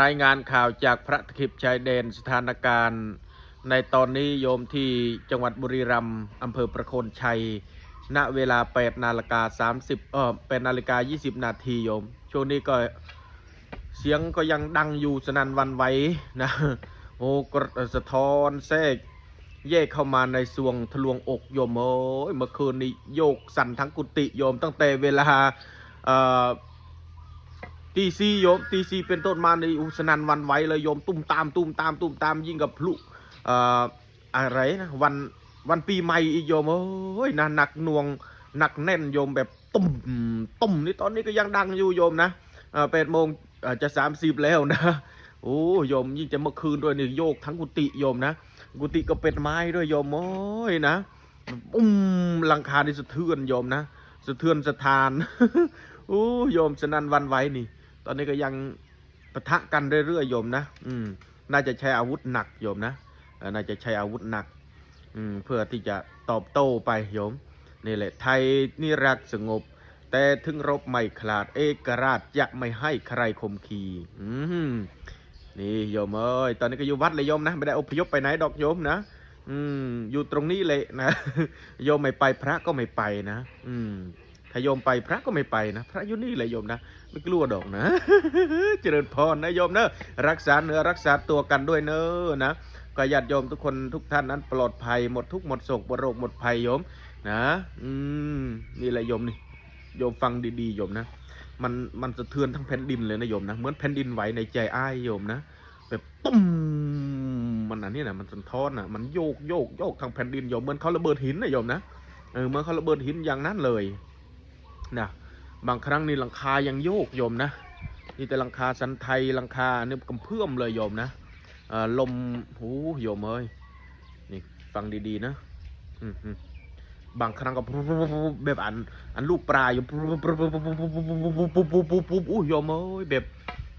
รายงานข่าวจากพระตะขิบชายแดนสถานการณ์ ในตอนนี้โยมที่จังหวัดบุรีรัมย์อำเภอประโคนชัย ณเวลา 8 นาฬิกา 30 เออ8นาฬิกา 20 นาทีโยม ช่วงนี้ก็เสียงก็ยังดังอยู่สนั่นวันไหวนะโอ้กระสะท้อนแทรกแยกเข้ามาในสวงทะลวงอกโยมโอ้ยเมื่อคืนนี้โยกสั่นทั้งกุฏิโยมตั้งแต่เวลาเอ่อ ตีซีโยมตีซีเป็นต้นมาในอุสนันวันไหวเลยโยมตุ้มตามตุ้มตามตุ้มตามยิ่งกับพลุอะไรนะวันวันปีใหม่อีโยมเอ้ยนะหนักหน่วงหนักแน่นโยมแบบตุ้มตุ้มนี่ตอนนี้ก็ยังดังอยู่โยมนะแปดโมงจะสามสิบแล้วนะโอ้โยมยิ่งจะเมื่อคืนด้วยนี่โยกทั้งกุฏิโยมนะกุฏิก็เป็นไม้ด้วยโยมโอ้ยนะอุ้มลังคานี่สะเทือนโยมนะสะเทือนสะทานโอ้โยมสนันวันไหวนี่ ตอนนี้ก็ยังปะทะกันเรื่อยๆโยมนะ อืม น่าจะใช้อาวุธหนักโยมนะน่าจะใช้อาวุธหนัก อืม เพื่อที่จะตอบโต้ไปโยม นี่แหละ ไทยนี่รักสงบ แต่ถึงรบไม่ขลาดเอกราชจะไม่ให้ใครคมขีอืมนี่โยมเอ้ย ตอนนี้ก็อยู่วัดเลยโยมนะ ไม่ได้อพยพไปไหนดอกโยมนะ อืม อยู่ตรงนี้เลยนะ โยมไม่ไปพระก็ไม่ไปนะ อืม ถ้าโยมไปพระก็ไม่ไปนะ พระอยู่นี่เลยโยมนะ ไม่กลัวดอกนะ เจริญพรนะโยมเนอะรักษาเนื้อรักษาตัวกันด้วยเนอะนะก็ญาติโยมทุกคนทุกท่านนั้นปลอดภัยหมดทุกหมดโศกหมดโรคหมดภัยโยม นะ อืมนี่แหละโยมนี่โยมฟังดีๆโยมนะ มันมันสะเทือนทั้งแผ่นดินเลยนะโยมนะเหมือนแผ่นดินไหวในใจอ้ายโยมนะแบบตุ้มมันอันนี้นะมันสะท้อนอะมันโยกโยกโยกทางแผ่นดินโยมเหมือนเขาระเบิดหินนะโยมนะเออเหมือนเขาระเบิดหินอย่างนั้นเลย นะบางครั้งนี่หลังคายังโยกโยมนะนี่แต่หลังคาสันไทยหลังคาเนี่ยกำเพื่อมเลยโยมนะลมหูโยมเอ้ยนี่ฟังดีๆนะบางครั้งก็แบบอันอันลูกปลายอยู่อู้โยมเอ้ยแบบ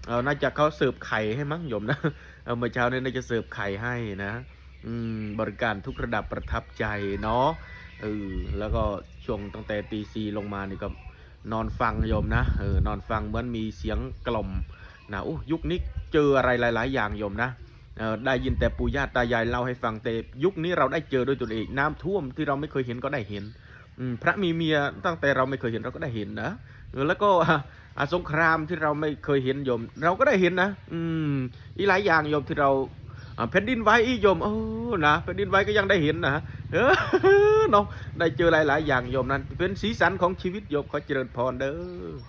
เออน่าจะเขาเสิร์ฟไข่ให้มั้งโยมนะเออเมื่อเช้านี้น่าจะเสิร์ฟไข่ให้นะ อืมบริการทุกระดับประทับใจเนาะ เออแล้วก็ช่วงตั้งแต่ตีซีลงมานี่ก็นอนฟังโยมนะเออนอนฟังเหมือนมีเสียงกล่อมนะอู้ยุคนี้เจออะไรหลาย ๆ อย่างโยมนะเออได้ยินแต่ปู่ย่าตายายเล่าให้ฟังแต่ยุคนี้เราได้เจอด้วยตัวเองน้ำท่วมที่เราไม่เคยเห็นก็ได้เห็นอืมพระมีเมียตั้งแต่เราไม่เคยเห็นเราก็ได้เห็นนะแล้วก็อาสงครามที่เราไม่เคยเห็นโยม เราก็ได้เห็นนะ อืมอีหลายอย่างโยมที่เรา แผ่นดินไหวอีโยมเออนะแผ่นดินไหวก็ยังได้เห็นนะเออเนาะได้เจอหลาย ๆ อย่างโยมนั้น เป็นสีสันของชีวิตโยมขอเจริญพรเด้อ